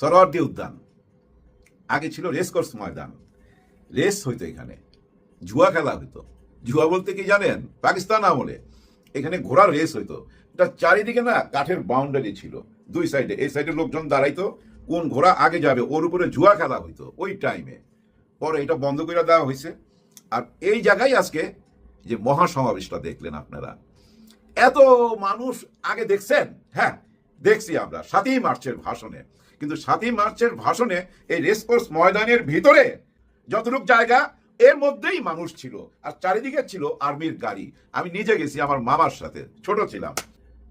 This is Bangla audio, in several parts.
সরোয়ার্দী উদ্যান। আগে ছিল রেসকোর্স ময়দান। রেস হইতো এখানে। জুয়া খেলা হইতো। জুয়া বলতে কি জানেন? পাকিস্তান আমলে। এখানে ঘোড়ার রেস হইতো। এটা চারিদিকে না কাঠের বাউন্ডারি ছিল। দুই সাইডে এই সাইডে লোকজন দাঁড়াইতো। কোন ঘোড়া আগে যাবে, ওর উপরে জুয়া খেলা হইতো ওই টাইমে পরে এটা বন্ধ করে দেওয়া হয়েছে আর এই জায়গায় আজকে যে মহাসমাবেশটা দেখলেন আপনারা। এত মানুষ আগে দেখছেন? হ্যাঁ দেখছি আমরা। সাতই মার্চের ভাষণে। কিন্তু সাতই মার্চের ভাষণে এই রেসকোর্স ময়দানের ভিতরে যতটুক জায়গা, এর মধ্যেই মানুষ ছিল আর চারিদিকে ছিল আর্মির গাড়ি। আমি নিজে গেছি আমার মামার সাথে, ছোট ছিলাম।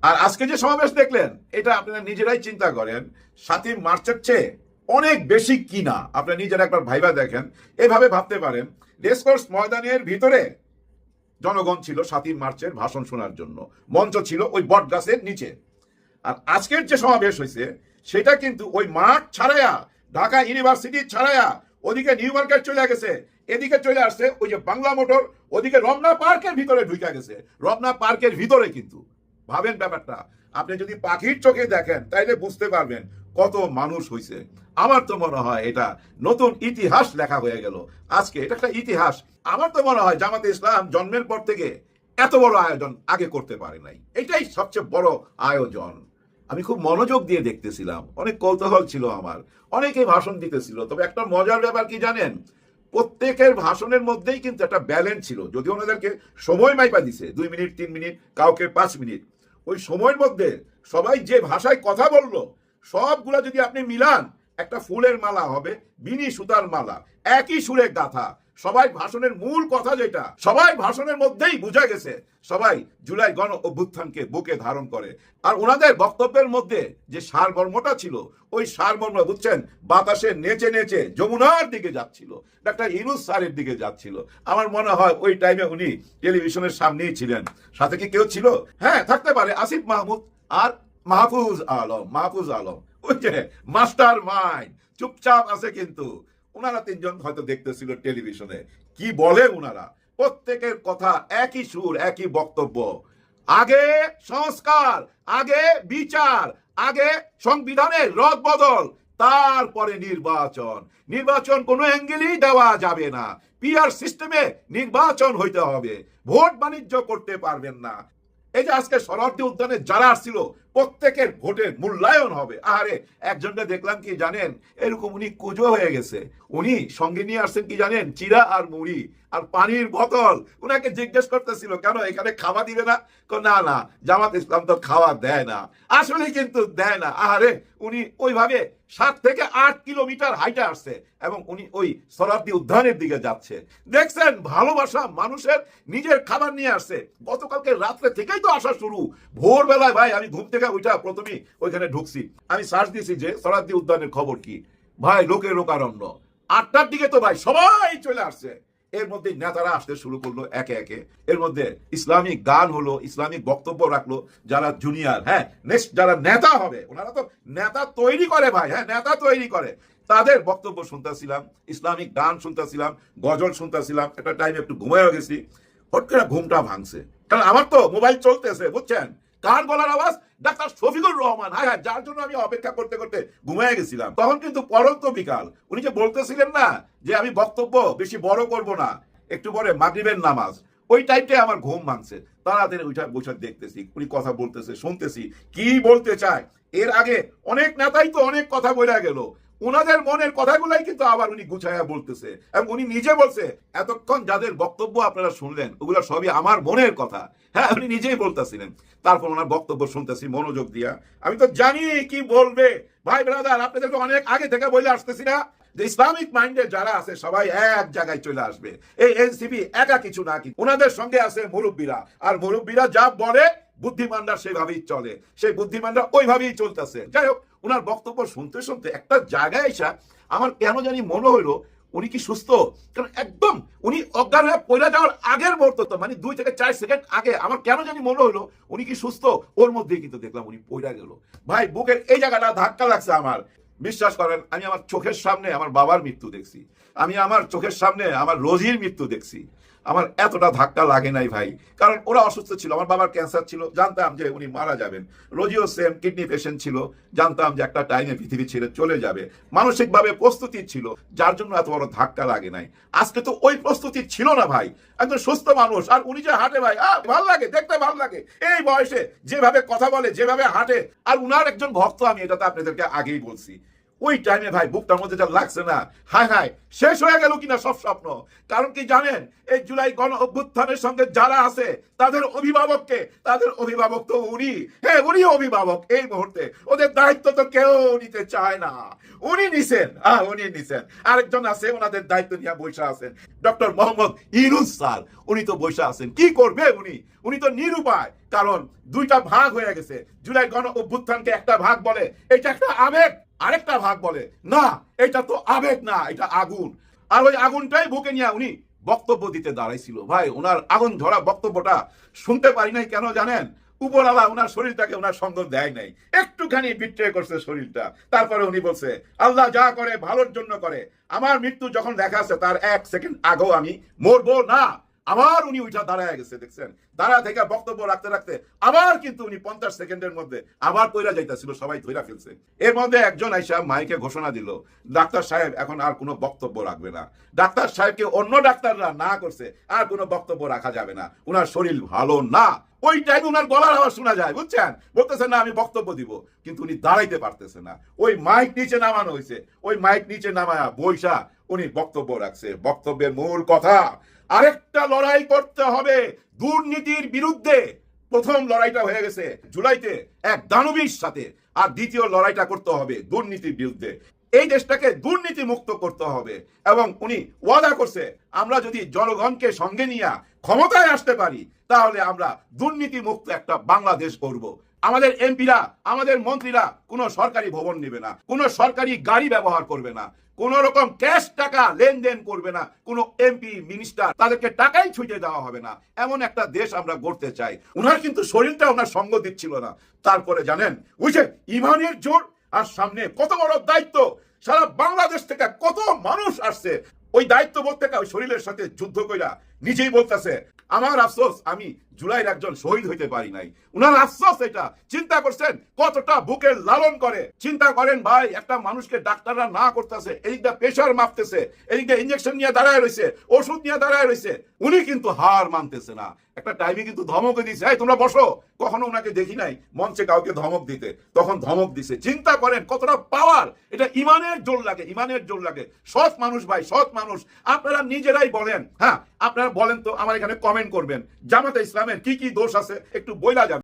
আর আজকে যে সমাবেশ দেখলেন, এটা আপনারা নিজেরাই চিন্তা করেন, সাতই মার্চের চেয়ে অনেক বেশি কিনা, আপনারা নিজেরা একবার ভাইবা দেখেন। এভাবে ভাবতে পারেন রেসকোর্স ময়দানের ভিতরে জনগণ ছিল সাতই মার্চের ভাষণ শোনার জন্য। মঞ্চ ছিল ওই বট গাছের নিচে। আর আজকের যে সমাবেশ হয়েছে সেটা কিন্তু ওই মাঠ ছাড়াইয়া ঢাকা ইউনিভার্সিটি ছাড়াইয়া ওদিকে নিউ মার্কেট চলে গেছে, এদিকে চলে আসছে ওই যে বাংলা মোটর, ওদিকে রমনা পার্কের ভিতরে ঢুকে গেছে। রমনা পার্কের ভিতরে কিন্তু। ভাবেন ব্যাপারটা, আপনি যদি পাখির চোখে দেখেন, তাইলে বুঝতে পারবেন কত মানুষ হয়েছে আমার তো মনে হয় এটা নতুন ইতিহাস লেখা হয়ে গেল। আজকে এটা একটা ইতিহাস। আমার তো মনে হয় জামাতে ইসলাম জন্মের পর থেকে এত বড় আয়োজন আগে করতে পারে নাই। এটাই সবচেয়ে বড় আয়োজন। আমি খুব মনোযোগ দিয়ে দেখতেছিলাম। অনেক কৌতূহল ছিল আমার। অনেকে ভাষণ দিতেছিল। তবে একটা মজার ব্যাপার কি জানেন? প্রত্যেকের ভাষণের মধ্যেই কিন্তু একটা ব্যালেন্স ছিল। যদি ওনাদেরকে সময় মাইপা দিছে, দুই মিনিট, তিন মিনিট, কাউকে পাঁচ মিনিট। ওই সময়ের মধ্যে সবাই যে ভাষায় কথা বলল, সবগুলা যদি আপনি মিলান, একটা ফুলের মালা হবে, বিনি সুতার মালা, একই সুরে গাথা। সবাই ভাষণের মূল কথা যেটা, সবাই ভাষণের মধ্যেই বুঝা গেছে, সবাই জুলাই গণ অভ্যুত্থানকে বুকে ধারণ করে। আর ওনাদের বক্তব্যের মধ্যে যে সারমর্মটা ছিল, ওই সারমর্ম বুঝছেন, বাতাসে নেচে নেচে যমুনার দিকে যাচ্ছিল, ডাক্তার ইনুস স্যারের দিকে যাচ্ছিল। আমার মনে হয় ওই টাইমে উনি টেলিভিশনের সামনেই ছিলেন। সাথে কি কেউ ছিল? হ্যাঁ থাকতে পারে, আসিফ মাহমুদ আর মাহফুজ আলম মাহফুজ আলম। ওই যে মাস্টার মাইন্ড চুপচাপ আছে কিন্তু। ওনারা তিনজন হয়তো দেখতেছিল টেলিভিশনে। কি বলে ওনারা প্রত্যেকের কথা একই সুর, একই বক্তব্য। আগে সংস্কার, আগে বিচার, আগে সংবিধানের রদ বদল তারপরে নির্বাচন। নির্বাচন কোনো অ্যাঙ্গেলই দেওয়া যাবে না। পিআর সিস্টেমে নির্বাচন হইতে হবে। ভোট বাণিজ্য করতে পারবেন না। এই যে আজকে শরণার্থী উদ্যানে যারা আসছিল প্রত্যেকের ভোটের মূল্যায়ন হবে। আরে একজনকে দেখলাম কি জানেন, এরকম উনি কুজো হয়ে গেছে। উনি সঙ্গে নিয়ে আসছেন কি জানেন চিরা আর মুড়ি আর পানির বোতল। উনাকে জিজ্ঞেস করতেছিল, কেন এখানে খাওয়া দিবে না? না না, জামাত ইসলাম তো খাওয়া দেয় না। আসলে কিন্তু দেয় না। আরে উনি ওইভাবে সাত থেকে আট কিলোমিটার হাইটে আসছে এবং উনি ওই শরাব্দী উদ্যানের দিকে যাচ্ছে। দেখছেন, ভালোবাসা মানুষের নিজের খাবার নিয়ে আসছে। গতকালকে রাত্রে থেকেই তো আসা শুরু। ভোরবেলায়, ভাই, আমি ঘুম থেকে ওইটা প্রথমেই ওইখানে ঢুকছি। আমি সার্চ দিয়েছি যে শরাব্দী উদ্যানের খবর কি। ভাই লোকের লোকারণ্য। আটটার দিকে তো ভাই, সবাই চলে আসছে। এর মধ্যে নেতারা আসতে শুরু করল একে একে। এর মধ্যে ইসলামিক গান হলো, ইসলামিক বক্তব্য রাখল যারা জুনিয়র হ্যাঁ নেক্সট যারা নেতা হবে, ওনারা তো নেতা তৈরি করে ভাই হ্যাঁ নেতা তৈরি করে। তাদের বক্তব্য শুনতেছিলাম, ইসলামিক গান শুনতেছিলাম, গজল শুনতেছিলাম, একটা টাইমে একটু ঘুমায়ও গেছি। হট করে ঘুমটা ভাঙছে। কারণ আমার তো মোবাইল চলতেছে, বুঝছেন? কার গলার আওয়াজ? ডাক্তার শফিকুর রহমান। হ্যাঁ হ্যাঁ যার জন্য আমি অপেক্ষা করতে করতে ঘুমিয়ে গেছিলাম। তখন কিন্তু পরন্ত বিকাল। উনি যে বলতেছিলেন না যে আমি বক্তব্য বেশি বড় করব না, একটু পরে মাগরিবের নামাজ। ওই টাইমটাই আমার ঘুম ভাঙছে। তাড়াতাড়ি ওইটা বসে দেখতেছি, উনি কথা বলতেছে, শুনতেছি, কি বলতে চায়? এর আগে অনেক নেতাই তো অনেক কথা বলে গেল। ওনাদের মনের কথাগুলাই কিন্তু আবার উনি গুছাইয়া বলতেছে এবং উনি নিজে বলছে, এতক্ষণ যাদের বক্তব্য আপনারা শুনলেন, ওগুলো সবই আমার মনের কথা। হ্যাঁ উনি নিজেই বলতেছিলেন। তারপর ওনার বক্তব্য শুনতেছি, মনোযোগ দিয়া। আমি তো জানি কি বলবে। ভাই ব্রাদার আপনাদেরকে অনেক আগে থেকে বলে আসতেছি না? যে ইসলামিক মাইন্ডে যারা আছে, সবাই এক জায়গায় চলে আসবে। এই এনসিপি একা কিছু না কি ওনাদের সঙ্গে আছে মুরব্বীরা। আর মুরব্বীরা যা বলে বুদ্ধিমানরা সেভাবেই চলে, সেই বুদ্ধিমানরা ওইভাবেই চলতেছে। যাই হোক ওনার বক্তব্য শুনতে শুনতে একটা জায়গায় এসা আমার কেন জানি মনে হইল উনি কি সুস্থ? কারণ একদম উনি অজ্ঞান হয়ে পড়ে যাওয়ার আগের মুহূর্ত মানে দুই থেকে চার সেকেন্ড আগে আমার কেন জানি মনে হলো উনি কি সুস্থ? ওর মধ্যে কিন্তু দেখলাম উনি পড়ে গেল। ভাই, বুকের এই জায়গাটা ধাক্কা লাগছে আমার। বিশ্বাস করেন, আমি আমার চোখের সামনে আমার বাবার মৃত্যু দেখছি। আমি আমার চোখের সামনে আমার রোজির মৃত্যু দেখছি। আমার এতটা ধাক্কা লাগে নাই ভাই। কারণ ওরা অসুস্থ ছিল, আমার বাবার ক্যান্সার ছিল, জানতাম যে উনি মারা যাবেন। রোজিও সেম কিডনি পেশেন্ট ছিল, জানতাম যে একটা টাইমে পৃথিবী ছেড়ে চলে যাবে। মানসিকভাবে প্রস্তুতি ছিল, যার জন্য এত বড় ধাক্কা লাগে নাই। আজকে তো ওই প্রস্তুতি ছিল না ভাই। একজন সুস্থ মানুষ, আর উনি যে হাঁটে ভাই, আহ, ভালো লাগে, দেখতে ভালো লাগে। এই বয়সে যেভাবে কথা বলে, যেভাবে হাঁটে, আর উনার একজন ভক্ত আমি এটা তো আপনাদেরকে আগেই বলছি। ওই টাইমে ভাই, বুকটার মধ্যে যা লাগছে না, হায় হায়, শেষ হয়ে গেল কিনা সব স্বপ্ন। কারণ কি জানেন, এই জুলাই গণ অভ্যুত্থানের সঙ্গে যারা আছে, তাদের অভিভাবককে, তাদের অভিভাবক তো উনি। হ্যাঁ উনি অভিভাবক এই মুহূর্তে। ওদের দায়িত্ব তো কেউ নিতে চায় না। উনি নিছেন, আহ, উনি নিছেন। আরেকজন আছে, ওনাদের দায়িত্ব নিয়ে বৈশা আছেন। ডক্টর মোহাম্মদ ইরুজ স্যার, উনি তো বৈশা আছেন। কি করবে উনি? উনি তো নিরুপায়, কারণ দুইটা ভাগ হয়ে গেছে। জুলাই গণ অভ্যুত্থানকে একটা ভাগ বলে, এটা একটা আবেগ। আরেকটা ভাগ বলে, না, এটা তো আবেগ না, এটা আগুন। আর ওই আগুনটাই বুকে নিয়ে উনি বক্তব্য দিতে দাঁড়াইছিল। ভাই, ওনার আগুন ধরা বক্তব্যটা শুনতে পারি নাই কেন জানেন? উপরওয়ালা ওনার শরীরটাকে ওনার সঙ্গ দেয় নাই। একটুখানি বিট্রে করছে শরীরটা। তারপরে উনি বলছে, আল্লাহ যা করে ভালোর জন্য করে। আমার মৃত্যু যখন দেখা আছে, তার এক সেকেন্ড আগেও আমি মরবো না। আবার উনি উঠা দাঁড়ায় গেছে, দেখছেন? দাঁড়া থেকে বক্তব্য রাখতে রাখতে আবার কিন্তু উনি পঞ্চাশ সেকেন্ডের মধ্যে আবার কইরা যাইতেছিল, সবাই ধইরা ফেলছে। এর মধ্যে একজন আইসা মাইকে ঘোষণা দিল, ডাক্তার সাহেব, এখন আর কোনো বক্তব্য রাখবে না। ডাক্তার সাহেবকে অন্য ডাক্তাররা না করছে, আর কোনো বক্তব্য রাখা যাবে না। উনার শরীর ভালো না। ওই টাইম উনার গলার আওয়াজ শোনা যায়, বুঝছেন? বলতেছেন না, আমি বক্তব্য দিব। কিন্তু উনি দাঁড়াইতে পারতেছে না। ওই মাইক নিচে নামানো হয়েছে ওই মাইক নিচে নামায়া বৈশা উনি বক্তব্য রাখছে। বক্তব্যের মূল কথা, আরেকটা লড়াই করতে হবে দুর্নীতির বিরুদ্ধে। প্রথম লড়াইটা হয়ে গেছে জুলাইতে এক দানবীর সাথে, আর দ্বিতীয় লড়াইটা করতে হবে দুর্নীতির বিরুদ্ধে। এই দেশটাকে দুর্নীতি মুক্ত করতে হবে এবং উনি ওয়াদা করছে, আমরা যদি জনগণকে সঙ্গে নিয়ে ক্ষমতায় আসতে পারি, তাহলে আমরা দুর্নীতি মুক্ত একটা বাংলাদেশ করব আমাদের এমপিরা, আমাদের মন্ত্রীরা কোনো সরকারি ভবন নেবে না, কোনো সরকারি গাড়ি ব্যবহার করবে না। কোন রকম ক্যাশ টাকা লেনদেন করবে না। কোনো এমপি মিনিস্টার তাদেরকে টাকাই ছুটে দেওয়া হবে না। এমন একটা দেশ আমরা গড়তে চাই। উনার কিন্তু শরীরটা ওনার সঙ্গ দিচ্ছিল না। তারপরে জানেন বুঝছে ইমানের জোর আর সামনে কত বড় দায়িত্ব। সারা বাংলাদেশ থেকে কত মানুষ আসছে। ওই দায়িত্ববোধ থেকে ওই শরীরের সাথে যুদ্ধ কইরা নিজেই বলতেছে, আমার আফসোস, আমি জুলাইয়ের একজন শহীদ হইতে পারি নাই। উনার আফসোস এটা। চিন্তা করছেন, কতটা বুকের লালন করে। চিন্তা করেন, ভাই, একটা মানুষকে ডাক্তাররা না করতেছে এদিকটা প্রেশার মাপতেছে এদিকটা ইঞ্জেকশন নিয়ে দাঁড়ায় রয়েছে ওষুধ নিয়ে দাঁড়ায় রয়েছে উনি কিন্তু হার মানতেছে না। একটা টাইমে কিন্তু ধমকে দিছে, এই, তোমরা বসো। কখনো ওনাকে দেখি নাই মঞ্চে কাউকে ধমক দিতে। তখন ধমক দিছে। চিন্তা করেন, কতটা পাওয়ার এটা ইমানের জোর লাগে, ইমানের জোর লাগে। সৎ মানুষ, ভাই, সৎ মানুষ। আপনারা নিজেরাই বলেন হ্যাঁ আপনারা বলেন তো, আমার এখানে কমেন্ট করবেন। জামাতে ইসলামের কি কি দোষ আছে একটু বইলা যাবে